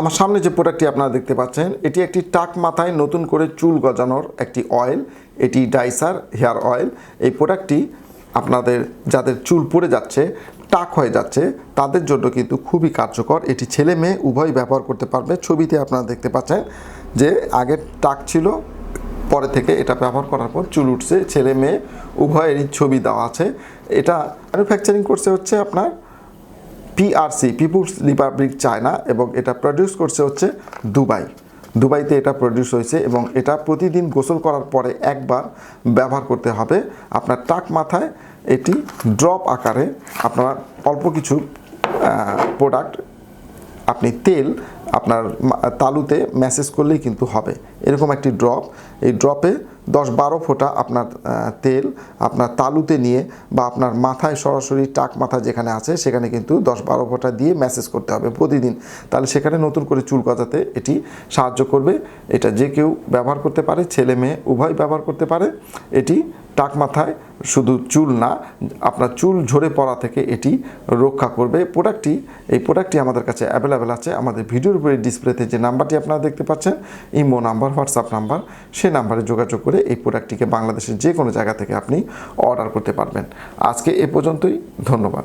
আমার সামনে যে প্রোডাক্টটি আপনারা দেখতে পাচ্ছেন, এটি একটি টাক মাথায় নতুন করে চুল গজানোর একটি অয়েল এটি ডাইসার হেয়ার অয়েল এই প্রোডাক্টটি আপনাদের, যাদের চুল পড়ে যাচ্ছে, টাক হয়ে যাচ্ছে, তাদের জন্য কিন্তু খুবই কার্যকর। এটি ছেলে মেয়ে উভয় ব্যবহার করতে পারবে। ছবিতে আপনারা দেখতে পাচ্ছেন যে আগে টাক ছিল, পরে থেকে এটা ব্যবহার করার পর চুল উঠছে। ছেলে মেয়ে উভয়েরই ছবি দেওয়া আছে। এটা ম্যানুফ্যাকচারিং করছে হচ্ছে আপনার পিআরসি পিপুলস রিপাবলিক চায়না এবং এটা প্রডিউস করছে হচ্ছে দুবাই। দুবাইতে এটা প্রডিউস হয়েছে এবং এটা প্রতিদিন গোসল করার পরে একবার ব্যবহার করতে হবে। আপনার টাক মাথায় এটি ড্রপ আকারে আপনারা অল্প কিছু প্রোডাক্ট আপনি তেল আপনার তালুতে ম্যাসেজ করলেই কিন্তু হবে। এরকম একটি ড্রপ এই ড্রপে দশ বারো ফোঁটা আপনার তেল আপনার তালুতে নিয়ে বা আপনার মাথায় সরাসরি টাক মাথা যেখানে আছে, সেখানে কিন্তু দশ বারো ফোঁটা দিয়ে ম্যাসেজ করতে হবে প্রতিদিন। তাহলে সেখানে নতুন করে চুল গজাতে এটি সাহায্য করবে। এটা যে কেউ ব্যবহার করতে পারে, ছেলে মেয়ে উভয় ব্যবহার করতে পারে। এটি টাক মাথায়, শুধু চুল না, আপনার চুল ঝরে পড়া থেকে এটি রক্ষা করবে। প্রোডাক্টটি, এই প্রোডাক্টটি আমাদের কাছে অ্যাভেলেবেল আছে। আমাদের ভিডিওর উপরে ডিসপ্লেতে যে নাম্বারটি আপনারা দেখতে পাচ্ছেন, ইমো নাম্বার, হোয়াটসঅ্যাপ নাম্বার, সে নাম্বারে যোগাযোগ করে এই প্রোডাক্টটিকে বাংলাদেশের যে কোনো জায়গা থেকে আপনি অর্ডার করতে পারবেন। আজকে এ পর্যন্তই, ধন্যবাদ।